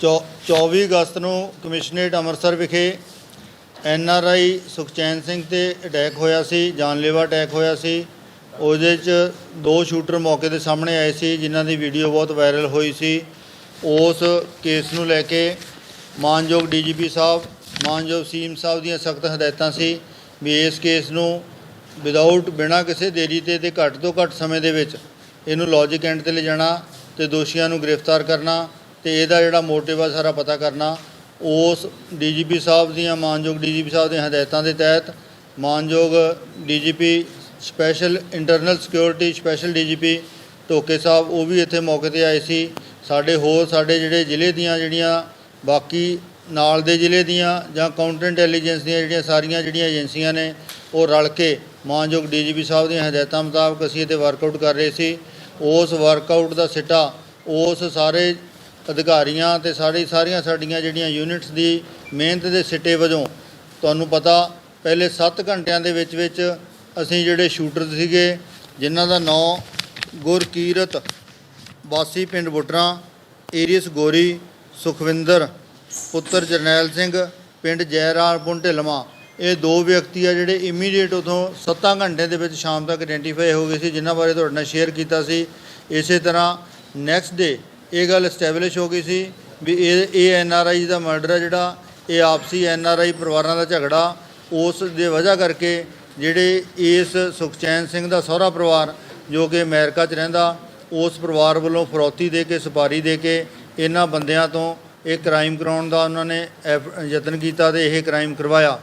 ਚੌ- 24 ਅਗਸਤ ਨੂੰ ਕਮਿਸ਼ਨਰੇਟ ਅੰਮ੍ਰਿਤਸਰ ਵਿਖੇ N R I Sukhchain Singh ਤੇ ਅਟੈਕ ਹੋਇਆ ਸੀ, ਜਾਨਲੇਵਾ ਅਟੈਕ ਹੋਇਆ ਸੀ। ਉਹਦੇ 'ਚ ਦੋ ਸ਼ੂਟਰ ਮੌਕੇ ਦੇ ਸਾਹਮਣੇ ਆਏ ਸੀ, ਜਿਨ੍ਹਾਂ ਦੀ ਵੀਡੀਓ ਬਹੁਤ ਵਾਇਰਲ ਹੋਈ ਸੀ। ਉਸ ਕੇਸ ਨੂੰ ਲੈ ਕੇ ਮਾਨਯੋਗ ਡੀਜੀਪੀ ਸਾਹਿਬ, ਮਾਨਯੋਗ ਸੀਐਮ ਸਾਹਿਬ ਦੀਆਂ ਸਖਤ ਹਦਾਇਤਾਂ ਸੀ ਵੀ ਇਸ ਕੇਸ ਨੂੰ ਵਿਦਆਊਟ ਬਿਨਾਂ ਕਿਸੇ ਦੇਰੀ ਤੇ ਤੇ ਘੱਟ ਤੋਂ ਘੱਟ ਸਮੇਂ ਦੇ ਵਿੱਚ ਇਹਨੂੰ ਲੌਜਿਕ ਐਂਡ ਤੇ ਲਿਜਾਣਾ ਤੇ ਦੋਸ਼ੀਆਂ ਨੂੰ ਗ੍ਰਿਫਤਾਰ ਕਰਨਾ ਤੇ ਇਹਦਾ ਜਿਹੜਾ ਮੋਟਿਵ ਆ ਸਾਰਾ ਪਤਾ ਕਰਨਾ। ਉਸ ਡੀਜੀਪੀ ਸਾਹਿਬ ਦੀਆਂ, ਮਾਨਯੋਗ ਡੀਜੀਪੀ ਸਾਹਿਬ ਦੀਆਂ ਹਦਾਇਤਾਂ ਦੇ ਤਹਿਤ ਮਾਨਯੋਗ DGP special internal security special DGP Dhoke Sahib ਉਹ ਵੀ ਇੱਥੇ ਮੌਕੇ ਤੇ ਆਏ ਸੀ। ਸਾਡੇ ਹੋਰ, ਸਾਡੇ ਜਿਹੜੇ ਜ਼ਿਲ੍ਹੇ ਦੀਆਂ ਜਿਹੜੀਆਂ ਬਾਕੀ ਨਾਲ ਦੇ ਜ਼ਿਲ੍ਹੇ ਦੀਆਂ ਜਾਂ ਕਾਊਂਟਰ ਇੰਟੈਲੀਜੈਂਸ ਦੀਆਂ ਜਿਹੜੀਆਂ ਸਾਰੀਆਂ ਜਿਹੜੀਆਂ ਏਜੰਸੀਆਂ ਨੇ, ਉਹ ਰਲ ਕੇ ਮਾਨਯੋਗ ਡੀਜੀਪੀ ਸਾਹਿਬ ਦੀਆਂ ਹਦਾਇਤਾਂ ਮੁਤਾਬਕ ਅਸੀਂ ਇੱਥੇ ਵਰਕਆਊਟ ਕਰ ਰਹੇ ਸੀ। ਉਸ ਵਰਕਆਊਟ ਦਾ ਸਿੱਟਾ ਉਸ ਸਾਰੇ ਅਧਿਕਾਰੀਆਂ ਤੇ ਸਾਰੀ ਸਾਰੀਆਂ ਸਾਡੀਆਂ ਜਿਹੜੀਆਂ ਯੂਨਿਟਸ ਦੀ ਮਿਹਨਤ ਦੇ ਸਿੱਟੇ ਵਜੋਂ ਤੁਹਾਨੂੰ ਪਤਾ, ਪਹਿਲੇ 7 ਘੰਟਿਆਂ ਦੇ ਵਿੱਚ ਵਿੱਚ ਅਸੀਂ ਜਿਹੜੇ ਸ਼ੂਟਰ ਸੀਗੇ, ਜਿਨ੍ਹਾਂ ਦਾ ਨਾਂ ਗੁਰਕੀਰਤ, ਵਾਸੀ ਪਿੰਡ ਬੁੱਟਰਾਂ ਏਰੀਅਸ ਗੋਰੀ, ਸੁਖਵਿੰਦਰ ਪੁੱਤਰ ਜਰਨੈਲ ਸਿੰਘ, ਪਿੰਡ ਜੈਰਾਲਪੁਰ ਢਿਲਵਾਂ। ਇਹ ਦੋ ਵਿਅਕਤੀ ਆ ਜਿਹੜੇ ਇਮੀਡੀਏਟ ਉਥੋਂ 7 ਘੰਟੇ ਦੇ ਵਿੱਚ ਸ਼ਾਮ ਤੱਕ ਆਇਡੈਂਟੀਫਾਈ ਹੋ ਗਏ ਸੀ, ਜਿਨ੍ਹਾਂ ਬਾਰੇ ਤੁਹਾਡੇ ਨਾਲ ਸ਼ੇਅਰ ਕੀਤਾ ਸੀ। ਇਸੇ ਤਰ੍ਹਾਂ ਨੈਕਸਟ ਡੇ ਇਹ ਗੱਲ ਐਸਟੈਬਲਿਸ਼ ਹੋ ਗਈ ਸੀ ਵੀ ਇਹ ਇਹ ਐਨ ਆਰ ਆਈ ਦਾ ਮਰਡਰ ਹੈ ਜਿਹੜਾ, ਇਹ ਆਪਸੀ ਐਨ ਆਰ ਆਈ ਪਰਿਵਾਰਾਂ ਦਾ ਝਗੜਾ। ਉਸ ਦੇ ਵਜ੍ਹਾ ਕਰਕੇ ਜਿਹੜੇ ਇਸ ਸੁਖਚੈਨ ਸਿੰਘ ਦਾ ਸਹੁਰਾ ਪਰਿਵਾਰ, ਜੋ ਕਿ ਅਮਰੀਕਾ 'ਚ ਰਹਿੰਦਾ, ਉਸ ਪਰਿਵਾਰ ਵੱਲੋਂ ਫਰੌਤੀ ਦੇ ਕੇ, ਸੁਪਾਰੀ ਦੇ ਕੇ, ਇਹਨਾਂ ਬੰਦਿਆਂ ਤੋਂ ਇਹ ਕ੍ਰਾਈਮ ਕਰਾਉਣ ਦਾ ਉਹਨਾਂ ਨੇ ਐਫ- ਯਤਨ ਕੀਤਾ ਤੇ ਇਹ ਕ੍ਰਾਈਮ ਕਰਵਾਇਆ।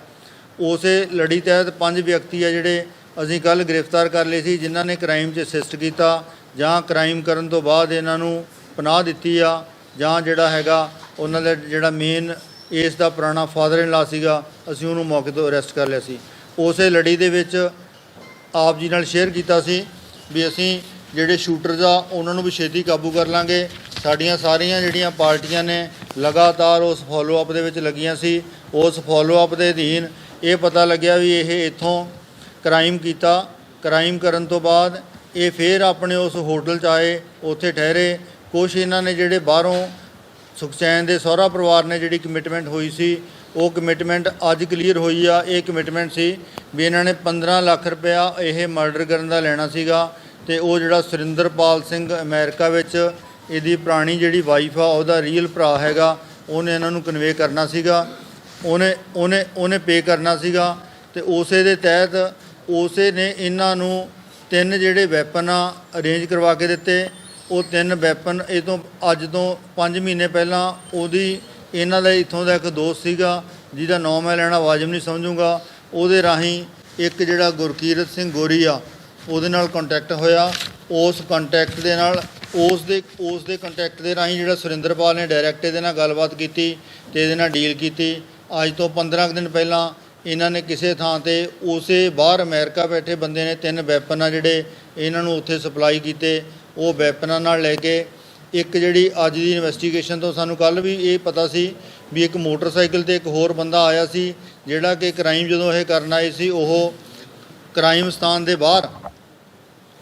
ਉਸੇ ਲੜੀ ਤਹਿਤ ਪੰਜ ਵਿਅਕਤੀ ਆ ਜਿਹੜੇ ਅਸੀਂ ਕੱਲ ਗ੍ਰਿਫਤਾਰ ਕਰ ਲਏ ਸੀ, ਜਿਨ੍ਹਾਂ ਨੇ ਕ੍ਰਾਈਮ 'ਚ ਅਸਿਸਟ ਕੀਤਾ ਜਾਂ ਕ੍ਰਾਈਮ ਕਰਨ ਤੋਂ ਬਾਅਦ ਇਹਨਾਂ ਨੂੰ ਪਨਾਹ ਦਿੱਤੀ ਆ ਜਾਂ ਜਿਹੜਾ ਹੈਗਾ ਉਹਨਾਂ ਦਾ ਜਿਹੜਾ ਮੇਨ ਇਸ ਦਾ ਪੁਰਾਣਾ ਫਾਦਰ ਇਨ ਲਾ ਸੀਗਾ, ਅਸੀਂ ਉਹਨੂੰ ਮੌਕੇ ਤੋਂ ਅਰੈਸਟ ਕਰ ਲਿਆ ਸੀ। ਉਸੇ ਲੜੀ ਦੇ ਵਿੱਚ ਆਪ ਜੀ ਨਾਲ ਸ਼ੇਅਰ ਕੀਤਾ ਸੀ ਵੀ ਅਸੀਂ ਜਿਹੜੇ ਸ਼ੂਟਰਸ ਆ, ਉਹਨਾਂ ਨੂੰ ਵੀ ਛੇਤੀ ਕਾਬੂ ਕਰ ਲਾਂਗੇ। ਸਾਡੀਆਂ ਸਾਰੀਆਂ ਜਿਹੜੀਆਂ ਪਾਰਟੀਆਂ ਨੇ ਲਗਾਤਾਰ ਉਸ ਫੋਲੋ ਅਪ ਦੇ ਵਿੱਚ ਲੱਗੀਆਂ ਸੀ। ਉਸ ਫੋਲੋ ਅਪ ਦੇ ਅਧੀਨ ਇਹ ਪਤਾ ਲੱਗਿਆ ਵੀ ਇਹ ਇੱਥੋਂ ਕ੍ਰਾਈਮ ਕੀਤਾ। ਕ੍ਰਾਈਮ ਕਰਨ ਤੋਂ ਬਾਅਦ ਇਹ ਫੇਰ ਆਪਣੇ ਉਸ ਹੋਟਲ 'ਚ ਆਏ, ਉੱਥੇ ਠਹਿਰੇ। ਕੁਛ ਇਹਨਾਂ ਨੇ ਜਿਹੜੇ ਬਾਹਰੋਂ ਸੁਖਚੈਨ ਦੇ ਸਹੁਰਾ ਪਰਿਵਾਰ ਨੇ ਜਿਹੜੀ ਕਮਿਟਮੈਂਟ ਹੋਈ ਸੀ, ਉਹ ਕਮਿਟਮੈਂਟ ਅੱਜ ਕਲੀਅਰ ਹੋਈ ਆ। ਇਹ ਕਮਿਟਮੈਂਟ ਸੀ ਵੀ ਇਹਨਾਂ ਨੇ 15 ਲੱਖ ਰੁਪਇਆ ਇਹ ਮਰਡਰ ਕਰਨ ਦਾ ਲੈਣਾ ਸੀਗਾ ਤੇ ਉਹ ਜਿਹੜਾ ਸੁਰਿੰਦਰਪਾਲ ਸਿੰਘ ਅਮਰੀਕਾ ਵਿੱਚ ਇਹਦੀ ਪੁਰਾਣੀ ਜਿਹੜੀ ਵਾਈਫ ਆ, ਉਹਦਾ ਰੀਅਲ ਭਰਾ ਹੈਗਾ, ਉਹਨੇ ਇਹਨਾਂ ਨੂੰ ਕਨਵੇ ਕਰਨਾ ਸੀਗਾ, ਉਹਨੇ ਉਹਨੇ ਉਹਨੇ ਪੇ ਕਰਨਾ ਸੀਗਾ ਤੇ ਉਸੇ ਦੇ ਤਹਿਤ ਉਸੇ ਨੇ ਇਹਨਾਂ ਨੂੰ ਤਿੰਨ ਜਿਹੜੇ ਵੈਪਨ ਆ ਅਰੇਂਜ ਕਰਵਾ ਕੇ ਦਿੱਤੇ। ਉਹ ਤਿੰਨ ਵੈਪਨ ਇਹ ਤੋਂ ਅੱਜ ਤੋਂ 5 ਮਹੀਨੇ ਪਹਿਲਾਂ ਉਹਦੀ ਇਹਨਾਂ ਦਾ ਇੱਥੋਂ ਦਾ ਇੱਕ ਦੋਸਤ ਸੀਗਾ, ਜਿਹਦਾ ਨਾਮ ਮੈਂ ਲੈਣਾ ਵਾਜਬ ਨਹੀਂ ਸਮਝੂੰਗਾ, ਉਹਦੇ ਰਾਹੀਂ ਇੱਕ ਜਿਹੜਾ ਗੁਰਕੀਰਤ ਸਿੰਘ ਗੋਰੀ ਆ, ਉਹਦੇ ਨਾਲ ਕੰਟੈਕਟ ਹੋਇਆ। ਉਸ ਕੰਟੈਕਟ ਦੇ ਨਾਲ ਉਸ ਦੇ ਉਸ ਦੇ ਕੰਟੈਕਟ ਦੇ ਰਾਹੀਂ ਜਿਹੜਾ ਸੁਰਿੰਦਰਪਾਲ ਨੇ ਡਾਇਰੈਕਟ ਇਹਦੇ ਨਾਲ ਗੱਲਬਾਤ ਕੀਤੀ ਤੇ ਇਹਦੇ ਨਾਲ ਡੀਲ ਕੀਤੀ। ਅੱਜ ਤੋਂ 15 ਕੁ ਦਿਨ ਪਹਿਲਾਂ ਇਹਨਾਂ ਨੇ ਕਿਸੇ ਥਾਂ ਤੇ ਉਸੇ ਬਾਹਰ ਅਮਰੀਕਾ ਬੈਠੇ ਬੰਦੇ ਨੇ ਤਿੰਨ ਵੈਪਨ ਆ ਜਿਹੜੇ ਇਹਨਾਂ ਨੂੰ ਉੱਥੇ ਸਪਲਾਈ ਕੀਤੇ। ਉਹ ਵੈਪਨਾਂ ਨਾਲ ਲੈ ਕੇ ਇੱਕ ਜਿਹੜੀ ਅੱਜ ਦੀ ਇਨਵੈਸਟੀਗੇਸ਼ਨ ਤੋਂ ਸਾਨੂੰ ਕੱਲ ਵੀ ਇਹ ਪਤਾ ਸੀ ਵੀ ਇੱਕ ਮੋਟਰਸਾਈਕਲ ਤੇ ਇੱਕ ਹੋਰ ਬੰਦਾ ਆਇਆ ਸੀ, ਜਿਹੜਾ ਕਿ ਕ੍ਰਾਈਮ ਜਦੋਂ ਇਹ ਕਰਨ ਆਏ ਸੀ, ਉਹ ਕ੍ਰਾਈਮ ਸਥਾਨ ਦੇ ਬਾਹਰ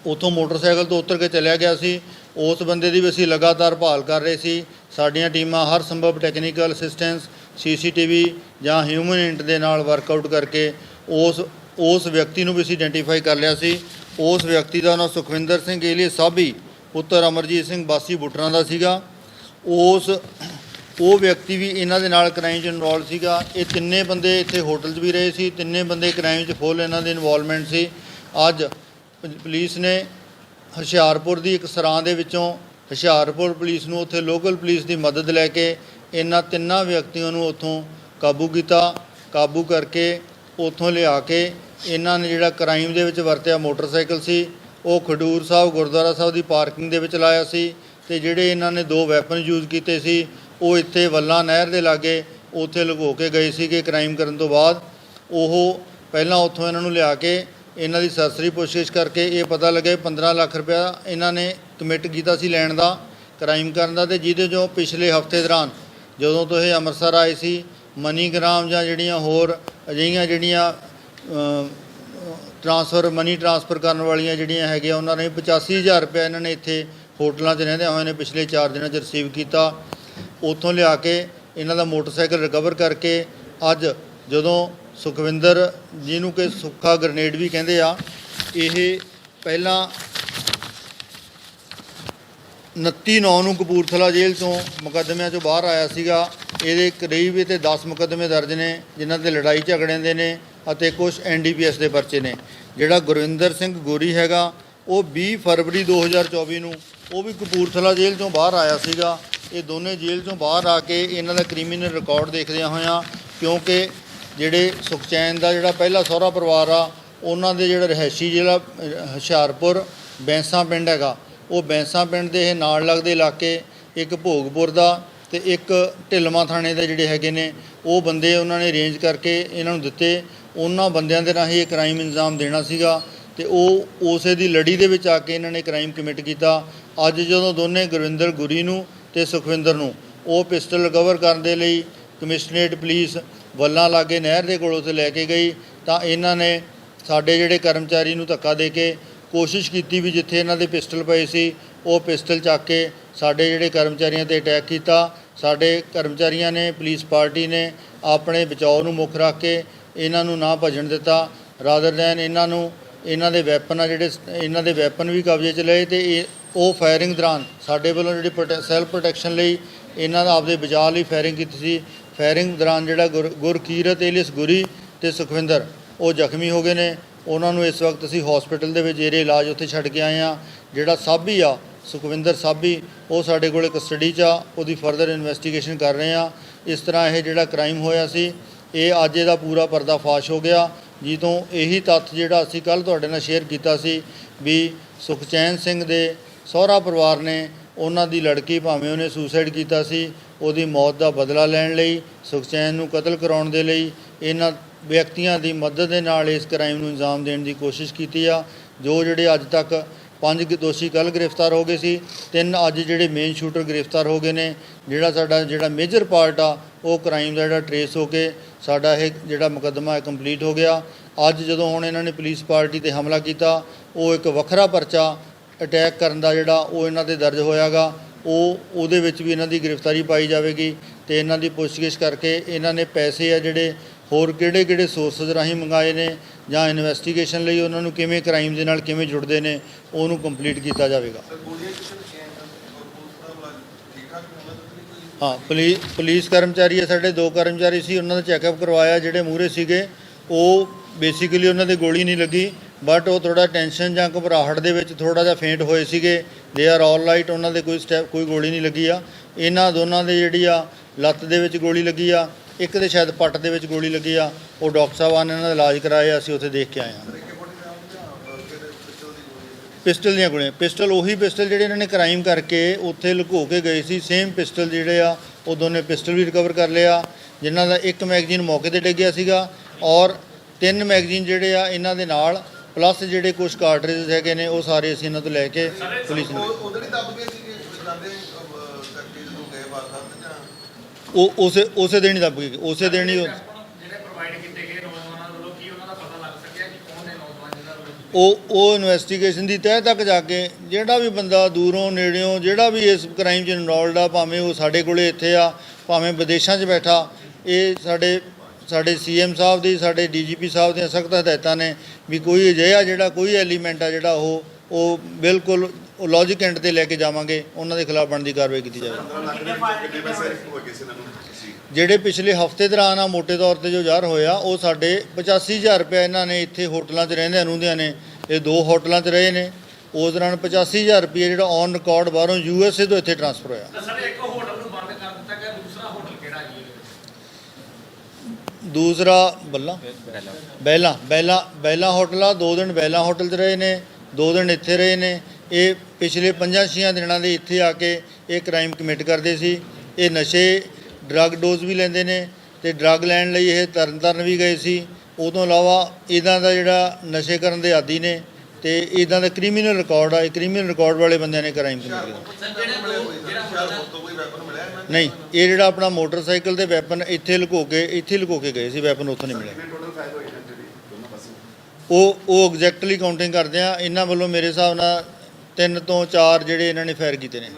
ਉਥੋਂ ਮੋਟਰਸਾਈਕਲ ਤੋਂ ਉਤਰ ਕੇ ਚਲਿਆ ਗਿਆ ਸੀ। ਉਸ ਬੰਦੇ ਦੀ ਵੀ ਅਸੀਂ ਲਗਾਤਾਰ ਭਾਲ ਕਰ ਰਹੇ ਸੀ। ਸਾਡੀਆਂ ਟੀਮਾਂ ਹਰ ਸੰਭਵ ਟੈਕਨੀਕਲ ਅਸਿਸਟੈਂਸ ਸੀਸੀਟੀਵੀ ਜਾਂ ਹਿਊਮਨ ਇੰਟ ਦੇ ਨਾਲ ਵਰਕਆਊਟ ਕਰਕੇ ਉਸ ਉਸ ਵਿਅਕਤੀ ਨੂੰ ਵੀ ਅਸੀਂ ਆਇਡੈਂਟੀਫਾਈ ਕਰ ਲਿਆ ਸੀ। ਉਸ ਵਿਅਕਤੀ ਦਾ ਨਾਮ ਸੁਖਵਿੰਦਰ ਸਿੰਘ, ਏਲੀਅਸ ਸਾਬੀ, ਪੁੱਤਰ ਅਮਰਜੀਤ ਸਿੰਘ, ਬਾਸੀ ਬੁੱਟਰਾਂ ਦਾ ਸੀਗਾ। ਉਸ, ਉਹ ਵਿਅਕਤੀ ਵੀ ਇਹਨਾਂ ਦੇ ਨਾਲ ਕ੍ਰਾਈਮ 'ਚ ਇਨਵੋਲਵ ਸੀਗਾ। ਇਹ ਤਿੰਨੇ ਬੰਦੇ ਇੱਥੇ ਹੋਟਲ 'ਚ ਵੀ ਰਹੇ ਸੀ। ਤਿੰਨੇ ਬੰਦੇ ਕ੍ਰਾਈਮ 'ਚ ਫੁੱਲ ਇਹਨਾਂ ਦੀ ਇਨਵੋਲਵਮੈਂਟ ਸੀ। ਅੱਜ ਪੁਲਿਸ ਨੇ ਹੁਸ਼ਿਆਰਪੁਰ ਦੀ ਇੱਕ ਸਰਾਂ ਦੇ ਵਿੱਚੋਂ ਹੁਸ਼ਿਆਰਪੁਰ ਪੁਲਿਸ ਨੂੰ ਉੱਥੇ ਲੋਕਲ ਪੁਲਿਸ ਦੀ ਮਦਦ ਲੈ ਕੇ ਇਹਨਾਂ ਤਿੰਨਾਂ ਵਿਅਕਤੀਆਂ ਨੂੰ ਉੱਥੋਂ ਕਾਬੂ ਕੀਤਾ, ਕਾਬੂ ਕਰਕੇ ਉੱਥੋਂ ਲਿਆ ਕੇ ਇਹਨਾਂ ਨੇ ਜਿਹੜਾ ਕ੍ਰਾਈਮ ਦੇ ਵਿੱਚ ਵਰਤਿਆ ਮੋਟਰਸਾਈਕਲ ਸੀ, ਉਹ ਖਡੂਰ ਸਾਹਿਬ, ਗੁਰਦੁਆਰਾ ਸਾਹਿਬ ਦੀ ਪਾਰਕਿੰਗ ਦੇ ਵਿੱਚ ਲਾਇਆ ਸੀ ਤੇ ਜਿਹੜੇ ਇਹਨਾਂ ਨੇ ਦੋ ਵੈਪਨ ਯੂਜ਼ ਕੀਤੇ ਸੀ, ਉਹ ਇੱਥੇ ਵੱਲਾ ਨਹਿਰ ਦੇ ਲਾਗੇ ਉੱਥੇ ਲੁਕੋ ਕੇ ਗਏ ਸੀਗੇ ਕ੍ਰਾਈਮ ਕਰਨ ਤੋਂ ਬਾਅਦ। ਉਹ ਪਹਿਲਾਂ ਉੱਥੋਂ ਇਹਨਾਂ ਨੂੰ ਲਿਆ ਕੇ ਇਹਨਾਂ ਦੀ ਸਰਸਰੀ ਪੁੱਛਗਿੱਛ ਕਰਕੇ ਇਹ ਪਤਾ ਲੱਗਿਆ 15 ਲੱਖ ਰੁਪਇਆ ਇਹਨਾਂ ਨੇ ਕਮਿਟ ਕੀਤਾ ਸੀ ਲੈਣ ਦਾ ਕ੍ਰਾਈਮ ਕਰਨ ਦਾ ਤੇ ਜਿਹਦੇ ਚੋਂ ਪਿਛਲੇ ਹਫ਼ਤੇ ਦੌਰਾਨ ਜਦੋਂ ਤੋਂ ਇਹ ਅੰਮ੍ਰਿਤਸਰ ਆਏ ਸੀ ਮਨੀਗ੍ਰਾਮ ਜਾਂ ਜਿਹੜੀਆਂ ਹੋਰ ਅਜਿਹੀਆਂ ਜਿਹੜੀਆਂ ਅ, ਟ੍ਰਾਂਸਫਰ ਮਨੀ ਟ੍ਰਾਂਸਫਰ ਕਰਨ ਵਾਲੀਆਂ ਜਿਹੜੀਆਂ ਹੈਗੀਆਂ ਉਹਨਾਂ ਨੇ 85000 ਰੁਪਏ ਇਹਨਾਂ ਨੇ ਇੱਥੇ ਹੋਟਲਾਂ 'ਚ ਰਹਿੰਦੇ ਹੋਏ ਨੇ ਪਿਛਲੇ 4 ਦਿਨਾਂ 'ਚ ਰਿਸੀਵ ਕੀਤਾ। ਉੱਥੋਂ ਲਿਆ ਕੇ ਇਹਨਾਂ ਦਾ ਮੋਟਰਸਾਈਕਲ ਰਿਕਵਰ ਕਰਕੇ ਅੱਜ ਜਦੋਂ ਸੁਖਵਿੰਦਰ ਜਿਹਨੂੰ ਕਿ ਸੁੱਖਾ ਗ੍ਰਨੇਡ ਵੀ ਕਹਿੰਦੇ ਆ, ਇਹ ਪਹਿਲਾਂ 29 ਨੌ ਨੂੰ ਕਪੂਰਥਲਾ ਜੇਲ੍ਹ ਤੋਂ ਮੁਕੱਦਮਿਆਂ ਚੋਂ ਬਾਹਰ ਆਇਆ ਸੀਗਾ। ਇਹਦੇ ਕਰੀਬ ਇਹ ਤੇ 10 ਮੁਕੱਦਮੇ ਦਰਜ ਨੇ, ਜਿਨ੍ਹਾਂ ਤੇ ਲੜਾਈ ਝਗੜਿਆਂ ਦੇ ਨੇ ਅਤੇ ਕੁਝ ਐਨਡੀਪੀਐਸ ਦੇ ਪਰਚੇ ਨੇ। ਜਿਹੜਾ ਗੁਰਵਿੰਦਰ ਸਿੰਘ ਗੋਰੀ ਹੈਗਾ, ਉਹ 20 ਫਰਵਰੀ 2024 ਨੂੰ ਉਹ ਵੀ ਕਪੂਰਥਲਾ ਜੇਲ੍ਹ ਤੋਂ ਬਾਹਰ ਆਇਆ ਸੀਗਾ। ਇਹ ਦੋਨੇ ਜੇਲ੍ਹ ਤੋਂ ਬਾਹਰ ਆ ਕੇ ਇਹਨਾਂ ਦਾ ਕ੍ਰਿਮੀਨਲ ਰਿਕਾਰਡ ਦੇਖਦਿਆਂ ਹੋਇਆਂ ਕਿਉਂਕਿ ਜਿਹੜੇ ਸੁਖਚੈਨ ਦਾ ਜਿਹੜਾ ਪਹਿਲਾ ਸਹੁਰਾ ਪਰਿਵਾਰ ਆ, ਉਹਨਾਂ ਦੇ ਜਿਹੜਾ ਰਹਿਸ਼ੀ ਜ਼ਿਲ੍ਹਾ ਹੁਸ਼ਿਆਰਪੁਰ, ਬੈਂਸਾ ਪਿੰਡ ਹੈਗਾ, ਉਹ ਬੈਂਸਾ ਪਿੰਡ ਦੇ ਇਹ ਨਾਲ ਲੱਗਦੇ ਇਲਾਕੇ, ਇੱਕ ਭੋਗਪੁਰ ਦਾ ਤੇ ਇੱਕ ਢਿਲਮਾ ਥਾਣੇ ਦੇ ਜਿਹੜੇ ਹੈਗੇ ਨੇ, ਉਹ ਬੰਦੇ ਉਹਨਾਂ ਨੇ ਅਰੇਂਜ ਕਰਕੇ ਇਹਨਾਂ ਨੂੰ ਦਿੱਤੇ। ਉਹਨਾਂ ਬੰਦਿਆਂ ਦੇ ਰਾਹੀਂ ਇਹ ਕ੍ਰਾਈਮ ਇੰਜ਼ਾਮ ਦੇਣਾ ਸੀਗਾ ਤੇ ਉਹ ਉਸੇ ਦੀ ਲੜੀ ਦੇ ਵਿੱਚ ਆ ਕੇ ਇਹਨਾਂ ਨੇ ਕ੍ਰਾਈਮ ਕਮਿਟ ਕੀਤਾ। ਅੱਜ ਜਦੋਂ ਦੋਨੇ ਗੁਰਵਿੰਦਰ ਗੁਰੀ ਨੂੰ ਤੇ ਸੁਖਵਿੰਦਰ ਨੂੰ, ਉਹ ਪਿਸਟਲ ਰਿਕਵਰ ਕਰਨ ਦੇ ਲਈ ਕਮਿਸ਼ਨਰੇਟ ਪੁਲਿਸ ਵੱਲਾਂ ਲਾਗੇ ਨਹਿਰ ਦੇ ਕੋਲ ਉੱਥੇ ਲੈ ਕੇ ਗਈ, ਤਾਂ ਇਹਨਾਂ ਨੇ ਸਾਡੇ ਜਿਹੜੇ ਕਰਮਚਾਰੀ ਨੂੰ ਧੱਕਾ ਦੇ ਕੇ ਕੋਸ਼ਿਸ਼ ਕੀਤੀ ਵੀ ਜਿੱਥੇ ਇਹਨਾਂ ਦੇ ਪਿਸਟਲ ਪਏ ਸੀ, ਉਹ ਪਿਸਟਲ ਚੱਕ ਕੇ ਸਾਡੇ ਜਿਹੜੇ ਕਰਮਚਾਰੀਆਂ ਤੇ ਅਟੈਕ ਕੀਤਾ। ਸਾਡੇ ਕਰਮਚਾਰੀਆਂ ਨੇ, ਪੁਲਿਸ ਪਾਰਟੀ ਨੇ ਆਪਣੇ ਬਚਾਓ ਨੂੰ ਮੁੱਖ ਰੱਖ ਕੇ ਇਹਨਾਂ ਨੂੰ ਨਾ ਭੱਜਣ ਦਿੱਤਾ। ਰਾਦਰ ਦੈਨ ਇਹਨਾਂ ਨੂੰ, ਇਹਨਾਂ ਦੇ ਵੈਪਨ ਆ ਜਿਹੜੇ, ਇਹਨਾਂ ਦੇ ਵੈਪਨ ਵੀ ਕਬਜ਼ੇ 'ਚ ਲਏ ਤੇ ਇਹ, ਉਹ ਫਾਇਰਿੰਗ ਦੌਰਾਨ ਸਾਡੇ ਵੱਲੋਂ ਜਿਹੜੀ ਸੈਲਫ ਪ੍ਰੋਟੈਕਸ਼ਨ ਲਈ ਇਹਨਾਂ ਦਾ ਆਪਦੇ ਬਚਾਅ ਲਈ ਫਾਇਰਿੰਗ ਕੀਤੀ ਸੀ। ਫਾਇਰਿੰਗ ਦੌਰਾਨ ਜਿਹੜਾ ਗੁਰ- ਗੁਰਕੀਰਤ ਏਲਿਸ ਗੁਰੀ ਤੇ ਸੁਖਵਿੰਦਰ, ਉਹ ਜ਼ਖਮੀ ਹੋ ਗਏ ਨੇ। ਉਹਨਾਂ ਨੂੰ ਇਸ ਵਕਤ ਅਸੀਂ ਹਸਪੀਟਲ ਦੇ ਵਿੱਚ ਜਿਹੜੇ ਇਲਾਜ ਉੱਥੇ ਛੱਡ ਕੇ ਆਏ ਆ ਜਿਹੜਾ ਸਾਬੀ ਆ, ਸੁਖਵਿੰਦਰ ਸਾਬੀ, ਉਹ ਸਾਡੇ ਕੋਲੇ ਕਸਟਡੀ 'ਚ ਆ, ਉਹਦੀ ਫਰਦਰ ਇਨਵੈਸਟੀਗੇਸ਼ਨ ਕਰ ਰਹੇ ਆ ਇਸ ਤਰ੍ਹਾਂ ਇਹ ਜਿਹੜਾ ਕ੍ਰਾਈਮ ਹੋਇਆ ਸੀ, ਇਹ ਅੱਜ ਇਹਦਾ ਪੂਰਾ ਪਰਦਾਫਾਸ਼ ਹੋ ਗਿਆ। ਜੀ ਇਹੀ ਤੱਥ ਜਿਹੜਾ ਅਸੀਂ ਕੱਲ ਤੁਹਾਡੇ ਨਾਲ ਸ਼ੇਅਰ ਕੀਤਾ ਸੀ ਵੀ ਸੁਖਚੈਨ ਸਿੰਘ ਦੇ ਸਹੁਰਾ ਪਰਿਵਾਰ ਨੇ ਉਹਨਾਂ ਦੀ ਲੜਕੀ ਭਾਵੇਂ ਉਹਨੇ ਸੁਸਾਈਡ ਕੀਤਾ ਸੀ, ਉਹਦੀ ਮੌਤ ਦਾ ਬਦਲਾ ਲੈਣ ਲਈ, ਸੁਖਚੈਨ ਨੂੰ ਕਤਲ ਕਰਾਉਣ ਦੇ ਲਈ ਇਹਨਾਂ ਵਿਅਕਤੀਆਂ ਦੀ ਮਦਦ ਦੇ ਨਾਲ ਇਸ ਕ੍ਰਾਈਮ ਨੂੰ ਅੰਜਾਮ ਦੇਣ ਦੀ ਕੋਸ਼ਿਸ਼ ਕੀਤੀ ਆ। ਜੋ ਜਿਹੜੇ ਅੱਜ ਤੱਕ ਪੰਜ ਦੋਸ਼ੀ ਕੱਲ ਗ੍ਰਿਫਤਾਰ ਹੋ ਗਏ ਸੀ, ਤਿੰਨ ਅੱਜ ਜਿਹੜੇ ਮੇਨ ਸ਼ੂਟਰ ਗ੍ਰਿਫਤਾਰ ਹੋ ਗਏ ਨੇ, ਜਿਹੜਾ ਸਾਡਾ, ਜਿਹੜਾ ਮੇਜਰ ਪਾਰਟ ਆ, ਉਹ ਕ੍ਰਾਈਮ ਦਾ ਜਿਹੜਾ ਟਰੇਸ ਹੋ ਕੇ ਸਾਡਾ ਇਹ ਜਿਹੜਾ ਮੁਕੱਦਮਾ ਹੈ ਕੰਪਲੀਟ ਹੋ ਗਿਆ। ਅੱਜ ਜਦੋਂ ਹੁਣ ਇਹਨਾਂ ਨੇ ਪੁਲਿਸ ਪਾਰਟੀ ਤੇ ਹਮਲਾ ਕੀਤਾ, ਉਹ ਇੱਕ ਵੱਖਰਾ ਪਰਚਾ ਅਟੈਕ ਕਰਨ ਦਾ ਜਿਹੜਾ ਉਹ ਇਹਨਾਂ ਤੇ ਦਰਜ ਹੋਇਆਗਾ ਉਹ ਉਹਦੇ ਵਿੱਚ ਵੀ ਇਹਨਾਂ ਦੀ ਗ੍ਰਿਫਤਾਰੀ ਪਾਈ ਜਾਵੇਗੀ ਤੇ ਇਹਨਾਂ ਦੀ ਪੁੱਛਗਿੱਛ ਕਰਕੇ ਇਹਨਾਂ ਨੇ ਪੈਸੇ ਆ ਜਿਹੜੇ ਹੋਰ ਕਿਹੜੇ ਕਿਹੜੇ ਸੋਰਸਸ ਰਾਹੀਂ ਮੰਗਾਏ ਨੇ ਜਾਂ ਇਨਵੈਸਟੀਗੇਸ਼ਨ ਲਈ ਉਹਨਾਂ ਨੂੰ ਕਿਵੇਂ ਕ੍ਰਾਈਮ ਦੇ ਨਾਲ ਕਿਵੇਂ ਜੁੜਦੇ ਨੇ ਉਹਨੂੰ ਕੰਪਲੀਟ ਕੀਤਾ ਜਾਵੇਗਾ। ਹਾਂ ਪੁਲਿਸ ਪੁਲਿਸ ਕਰਮਚਾਰੀ ਹੈ ਸਾਡੇ ਦੋ ਕਰਮਚਾਰੀ ਸੀ ਉਹਨਾਂ ਦਾ ਚੈੱਕਅਪ ਕਰਵਾਇਆ ਜਿਹੜੇ ਮੂਹਰੇ ਸੀਗੇ ਉਹ ਬੇਸਿਕਲੀ ਉਹਨਾਂ ਦੇ ਗੋਲੀ ਨਹੀਂ ਲੱਗੀ। ਬਟ ਉਹ ਥੋੜਾ ਟੈਨਸ਼ਨ ਜਾਂ ਘਬਰਾਹਟ ਦੇ ਵਿੱਚ ਥੋੜਾ ਜਿਹਾ ਫੇਂਟ ਹੋਏ ਸੀਗੇ। ਦੇ ਆਰ ਆਲ ਰਾਈਟ ਉਹਨਾਂ ਦੇ ਕੋਈ ਸਟੈਪ ਕੋਈ ਗੋਲੀ ਨਹੀਂ ਲੱਗੀ ਆ। ਇਹਨਾਂ ਦੋਨਾਂ ਦੇ ਜਿਹੜੀ ਆ, ਲੱਤ ਦੇ ਵਿੱਚ ਗੋਲੀ ਲੱਗੀ ਆ। ਇੱਕ ਦੇ ਸ਼ਾਇਦ ਪੱਟ ਦੇ ਵਿੱਚ ਗੋਲੀ ਲੱਗੀ ਆ। ਉਹ ਡਾਕਟਰ ਸਾਹਿਬਾਨ ਨੇ ਇਹਨਾਂ ਦਾ ਇਲਾਜ ਕਰਾਇਆ, ਅਸੀਂ ਉੱਥੇ ਦੇਖ ਕੇ ਆਏ ਹਾਂ। ਪਿਸਟਲ ਦੀਆਂ ਗੋਲੀਆਂ। ਪਿਸਟਲ ਉਹੀ ਪਿਸਟਲ ਜਿਹੜੇ ਇਹਨਾਂ ਨੇ ਕ੍ਰਾਈਮ ਕਰਕੇ ਉੱਥੇ ਲੁਕੋ ਕੇ ਗਏ ਸੀ। ਸੇਮ ਪਿਸਟਲ ਜਿਹੜੇ ਆ, ਉਹ ਦੋਨੇ ਪਿਸਟਲ ਵੀ ਰਿਕਵਰ ਕਰ ਲਿਆ ਜਿਨ੍ਹਾਂ ਦਾ ਇੱਕ ਮੈਗਜ਼ੀਨ ਮੌਕੇ ਤੇ ਡਿੱਗਿਆ ਸੀਗਾ ਔਰ ਤਿੰਨ ਮੈਗਜ਼ੀਨ ਜਿਹੜੇ ਆ, ਇਹਨਾਂ ਦੇ ਨਾਲ ਪਲੱਸ ਜਿਹੜੇ ਕੁਝ ਕਾਰਟ੍ਰਿਜਸ ਹੈਗੇ ਨੇ ਉਹ ਸਾਰੇ ਅਸੀਂ ਇਹਨਾਂ ਤੋਂ ਲੈ ਕੇ ਪੁਲਿਸ ਨੂੰ ਉਧਰ ਹੀ ਦੱਬ ਗਏ ਸੀਗੇ ਜਾਂਦੇ ਕਰਕੇ ਜਦੋਂ ਗਏ ਵਾਰਦਾਤ ਜਾਂ? ਉਹ ਉਸੇ ਉਸੇ ਦਿਨ ਹੀ ਦੱਬ ਗਏ ਉਸੇ ਦਿਨ ਹੀ ਉਹ- ਜਿਹੜੇ ਪ੍ਰੋਵਾਈਡ ਕੀਤੇ ਗਏ ਨੌਜਵਾਨਾਂ ਵੱਲੋਂ ਕੀ ਉਹਨਾਂ ਦਾ ਪਤਾ ਲੱਗ ਸਕਿਆ ਕਿ ਕੌਣ ਨੇ ਨੌਜਵਾਨ ਜਿਹਨਾਂ ਵੱਲੋਂ ਉਹ ਉਹ ਇਨਵੈਸਟੀਗੇਸ਼ਨ ਦੀ ਤਹਿ ਤੱਕ ਜਾ ਕੇ ਜਿਹੜਾ ਵੀ ਬੰਦਾ ਦੂਰੋਂ ਨੇੜਿਓਂ ਜਿਹੜਾ ਵੀ ਇਸ ਕ੍ਰਾਈਮ 'ਚ ਇਨਵੋਲਡ ਆ ਭਾਵੇਂ ਉਹ ਸਾਡੇ ਕੋਲੇ ਇੱਥੇ ਆ ਭਾਵੇਂ ਵਿਦੇਸ਼ਾਂ 'ਚ ਬੈਠਾ ਇਹ ਸਾਡੇ ਸਾਡੇ ਸੀਐਮ ਸਾਹਿਬ ਦੀ, ਸਾਡੇ ਡੀਜੀਪੀ ਸਾਹਿਬ ਦੀਆਂ ਸਖਤ ਹਦਾਇਤਾਂ ਨੇ ਵੀ ਕੋਈ ਅਜਿਹਾ ਜਿਹੜਾ, ਕੋਈ ਐਲੀਮੈਂਟ ਆ ਜਿਹੜਾ ਉਹ ਉਹ ਬਿਲਕੁਲ ਉਹ ਲੌਜੀਕ ਐਂਡ ਤੇ ਲੈ ਕੇ ਜਾਵਾਂਗੇ, ਉਹਨਾਂ ਦੇ ਖਿਲਾਫ ਬਣਦੀ ਕਾਰਵਾਈ ਕੀਤੀ ਜਾਵੇ। ਜਿਹੜੇ ਪਿਛਲੇ ਹਫ਼ਤੇ ਦੌਰਾਨ ਆ ਮੋٹے ਤੌਰ ਤੇ ਜੋ ਜ਼ਾਹਰ ਹੋਇਆ, ਉਹ ਸਾਡੇ 85000 ਰੁਪਏ ਇਹਨਾਂ ਨੇ ਇੱਥੇ ਹੋਟਲਾਂ 'ਚ ਰਹਿੰਦੇ ਰਹਿੰਦਿਆਂ ਨੇ, ਇਹ ਦੋ ਹੋਟਲਾਂ 'ਚ ਰਹੇ ਨੇ। ਉਸ ਦੌਰਾਨ 85000 ਰੁਪਏ ਜਿਹੜਾ ਔਨ ਰਿਕਾਰਡ ਬਾਹਰੋਂ ਯੂਐਸਏ ਤੋਂ ਇੱਥੇ ਟ੍ਰਾਂਸਫਰ ਹੋਇਆ। ਸਰ, ਇੱਕ ਹੋਟਲ ਨੂੰ ਬੰਦ ਕਰ ਦਿੱਤਾ ਗਿਆ ਦੂਸਰਾ ਹੋਟਲ ਕਿਹੜਾ ਜੀ ਇਹਦੇ ਵਿੱਚ? ਦੂਸਰਾ ਬੱਲਾ? ਬੈਲਾ। ਬੈਲਾ ਬੈਲਾ ਹੋਟਲ ਆ ਦੋ ਦਿਨ ਬੈਲਾ ਹੋਟਲ 'ਚ ਰਹੇ ਨੇ ਦੋ ਦਿਨ ਇੱਥੇ ਰਹੇ ਨੇ। ਇਹ ਪਿਛਲੇ 5-6 ਦਿਨਾਂ ਦੇ ਇੱਥੇ ਆ ਕੇ ਇਹ ਕ੍ਰਾਈਮ ਕਮਿਟ ਕਰਦੇ ਸੀ। ਇਹ ਨਸ਼ੇ ਡਰੱਗ ਡੋਜ਼ ਵੀ ਲੈਂਦੇ ਨੇ ਤੇ ਡਰੱਗ ਲੈਣ ਲਈ ਇਹ ਤਰਨਤਾਰਨ ਵੀ ਗਏ ਸੀ। ਉਹ ਤੋਂ ਇਲਾਵਾ ਇਹਨਾਂ ਦਾ ਜਿਹੜਾ ਨਸ਼ੇ ਕਰਨ ਦੇ ਆਦੀ ਨੇ ਤੇ ਇਦਾਂ ਦਾ ਕ੍ਰਿਮੀਨਲ ਰਿਕਾਰਡ ਆ ਇਹ ਕ੍ਰਿਮੀਨਲ ਰਿਕਾਰਡ ਵਾਲੇ ਬੰਦਿਆਂ ਨੇ ਕ੍ਰਾਈਮ ਕਮਿਟ ਕੀਤਾ। ਨਹੀਂ ਇਹ ਜਿਹੜਾ ਆਪਣਾ ਮੋਟਰਸਾਈਕਲ ਦੇ ਵੈਪਨ ਇੱਥੇ ਲੁਕੋ ਕੇ ਇੱਥੇ ਲੁਕੋ ਕੇ ਗਏ ਸੀ ਵੈਪਨ ਉੱਥੋਂ ਨਹੀਂ ਮਿਲਿਆ। ਉਹ ਉਹ ਐਗਜ਼ੈਕਟਲੀ ਕਾਊਂਟਿੰਗ ਕਰਦੇ ਆ ਇਹਨਾਂ ਵੱਲੋਂ ਮੇਰੇ ਹਿਸਾਬ ਨਾਲ ਤਿੰਨ ਤੋਂ ਚਾਰ ਜਿਹੜੇ ਇਹਨਾਂ ਨੇ ਫਾਇਰ ਕੀਤੇ ਨੇ।